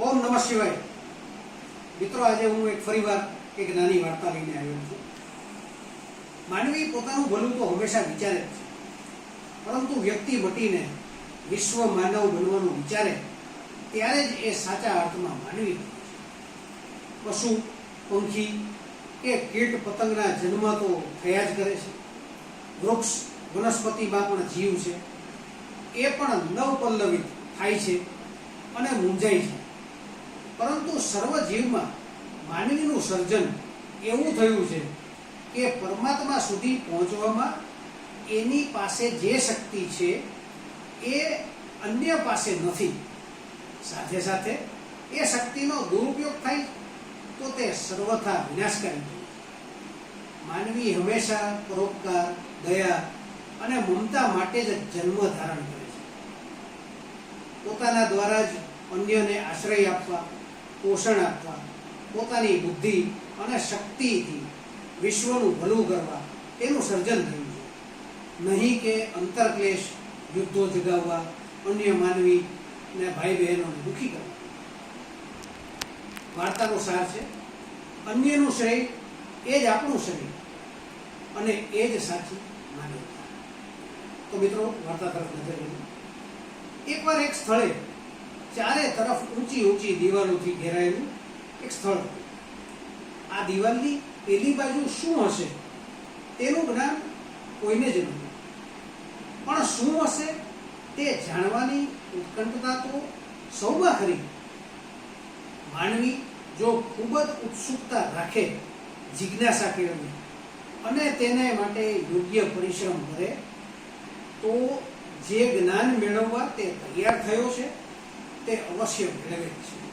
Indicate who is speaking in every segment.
Speaker 1: ઓમ નમઃ શિવાય. મિત્રો, આજે હું એક ફરીવાર એક નાની વાર્તા લઈને આવ્યો છું. માનવી પોતાનું ભલું તો હંમેશા વિચારે જ છે. પરંતુ વ્યક્તિ મટીને વિશ્વ માનવ બનવાનું વિચારે, ત્યારે જ એ સાચા અર્થમાં માનવી છે. પશુ, પંખી, એ કીટ પતંગના જન્મ તો થયા જ કરે છે. વૃક્ષ વનસ્પતિમાં પણ જીવ છે. એ પણ નવપલ્લવિત થાય છે અને મૂંઝાય છે. પરંતુ સર્વ જીવમાં માનવીનું સર્જન એવું થયું છે કે પરમાત્મા સુધી પહોંચવામાં એની પાસે જે શક્તિ છે એ અન્ય પાસે નથી સાથે સાથે એ શક્તિનો દુરુપયોગ થાય તો તે સર્વથા વિનાશકારી. માનવી હંમેશા પરોપકાર, દયા અને મમતા માટે જ જન્મ ધારણ કરે છે પોતાના દ્વારા જ અન્યને આશ્રય આપવા પોષણ આપવા, પોતાની બુદ્ધિ અને શક્તિથી વિશ્વનું ભલું કરવા તેનું સર્જન થયું છે. નહીં કે અંતરક્લેશ, યુદ્ધો જગાવવા, અન્ય માનવી ને ભાઈ બહેનોને દુઃખી કરવા. વાર્તાનો સાર છે. અન્યનું શ્રેય એ જ આપણું શ્રેય અને એ જ સાચી માનવતા. તો મિત્રો, વાર્તા તરફ નજર એકવાર એક સ્થળે ચારે તરફ ઊંચી ઊંચી દિવાલોથી ઘેરાયેલું એક સ્થળ હતું. આ દિવાલની પેલી બાજુ શું હશે? તેનું જ્ઞાન કોઈને જ નહોતું પણ શું હશે તે જાણવાની ઉત્કંઠતા તો સૌમાં ખરી. માનવી જો ખૂબ જ ઉત્સુકતા રાખે જિજ્ઞાસા કેળવે અને તેને માટે યોગ્ય પરિશ્રમ કરે, તો જે જ્ઞાન મેળવવા તે તૈયાર થયો છે તે અવશ્ય મેળવે છે.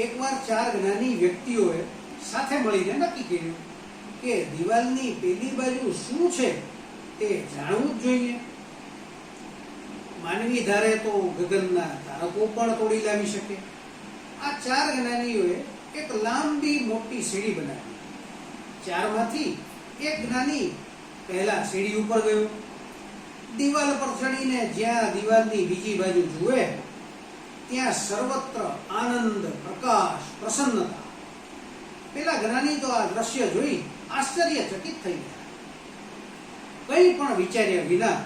Speaker 1: એકવાર ચાર જ્ઞાની વ્યક્તિઓએ સાથે મળીને નક્કી કર્યું કે દિવાલની પેલી બાજુ શું છે તે જાણવું જ જોઈએ. માનવી ધારે તો ગગનના તારકો પણ તોડી લાવી શકે. આ ચાર જ્ઞાનીઓએ એક લાંબી મોટી સીડી બનાવી. ચારમાંથી એક જ્ઞાની પહેલા સીડી ઉપર ગયો. દિવાલ પર ચડીને જ્યાં દિવાલની બીજી બાજુ જુએ ત્યાં સર્વત્ર આનંદ, પ્રકાશ, પ્રસન્નતા. પેલા જ્ઞાની તો આ દ્રશ્ય જોઈ આશ્ચર્યચકિત થઈ ગયા. કંઈ પણ વિચાર્યા વિના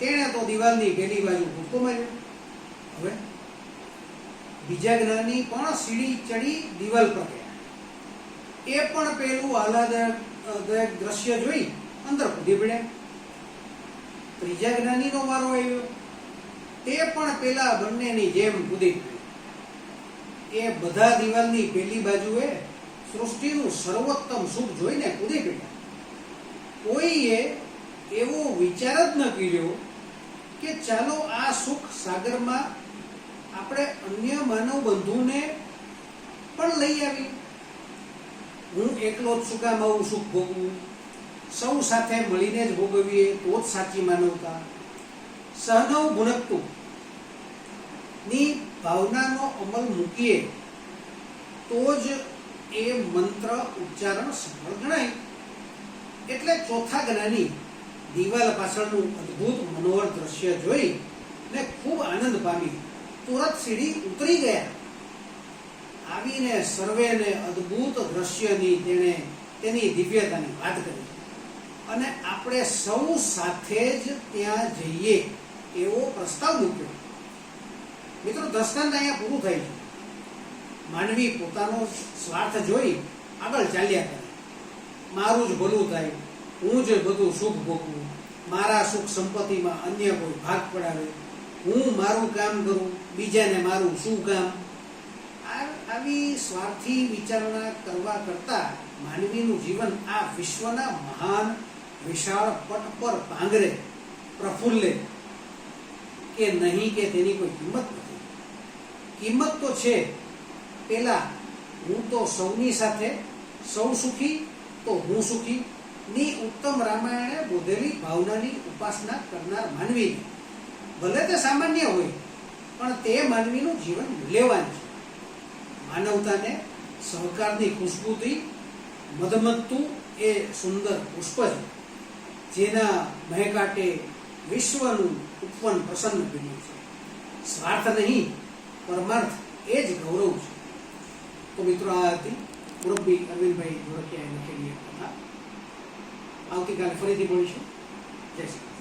Speaker 1: તેણે તો દિવાલની પેલી બાજુ ભૂકો માર્યો. હવે બીજા જ્ઞાની પણ સીડી ચડી દિવાલ પર ગયા. એ પણ પેલું આહલાદક દ્રશ્ય જોઈ અંદર કૂદી પડ્યા. ત્રીજા જ્ઞાનીનો વારો આવ્યો. તે પણ પેલા બંનેની જેમ કૂદી એ બધા દિવાલની પેલી બાજુએ સૃષ્ટિનું સર્વોત્તમ સુખ જોઈને કૂદી પડ્યા કોઈએ એવો વિચાર જ ન કર્યો કે ચાલો આ સુખ સાગરમાં આપણે અન્ય માનવ બંધુને પણ લઈ આવી હું એકલો જ શું આવું સુખ ભોગવું? સૌ સાથે મળીને જ ભોગવીએ તો જ સાચી માનવતા. સહનવ ભુનકતું ની ભાવનાનો અમલ મૂકીએ તો જ એ મંત્ર ઉચ્ચારણ સફળ ગણાય. એટલે ચોથા જ્ઞાની દિવાલ પાછળનું અદ્ભુત મનોહર દ્રશ્ય જોઈ ને ખૂબ આનંદ પામી તુરત સીડી ઉતરી ગયા. આવીને સર્વેને અદ્ભુત દ્રશ્યની તેણે તેની દિવ્યતાની વાત કરી. અને આપણે સૌ સાથે જ ત્યાં જઈએ. એવો પ્રસ્તાવ મૂક્યો. મિત્રો દ્રષ્ટાંત અહીંયા પૂરું છે માનવી પોતાનો સ્વાર્થ જોઈ આગળ ચાલ્યા કરે. મારું જ ભલું થાય, હું જ બધું સુખ ભોગવું. મારા સુખ સંપત્તિમાં અન્ય કોઈ ભાગ પડાવે. હું મારું કામ કરું, બીજાને મારું શું કામ? આવી સ્વાર્થી વિચારણા કરવા કરતા માનવીનું જીવન આ વિશ્વના મહાન, વિશાળ પટ પર પાંગરે પ્રફુલ્લે કે નહીં કે તેની કોઈ કિંમત નથી. કિંમત તો છે. પેલા હું તો સૌની સાથે સૌ સુખી, તો હું સુખી ની ઉત્તમ રામાયણે બોધેલી ભાવનાની ઉપાસના કરનાર માનવી. ભલે તે સામાન્ય હોય, પણ તે માનવીનું જીવન મૂલ્યવાન છે. માનવતાને સહકારની ખુશ્બુથી મધમત્તું એ સુંદર પુષ્પ છે. જેના મહેકાટે વિશ્વનું ઉપવન પ્રસન્ન બન્યું છે. સ્વાર્થ નહીં, પરમાર્થ એ જ ગૌરવ છે. તો મિત્રો, આ હતી મુરબ્બી અરવિંદભાઈ ધોળકિયાએ લખેલી એક કથા. આવતીકાલે ફરીથી મળીશું જય શ્રી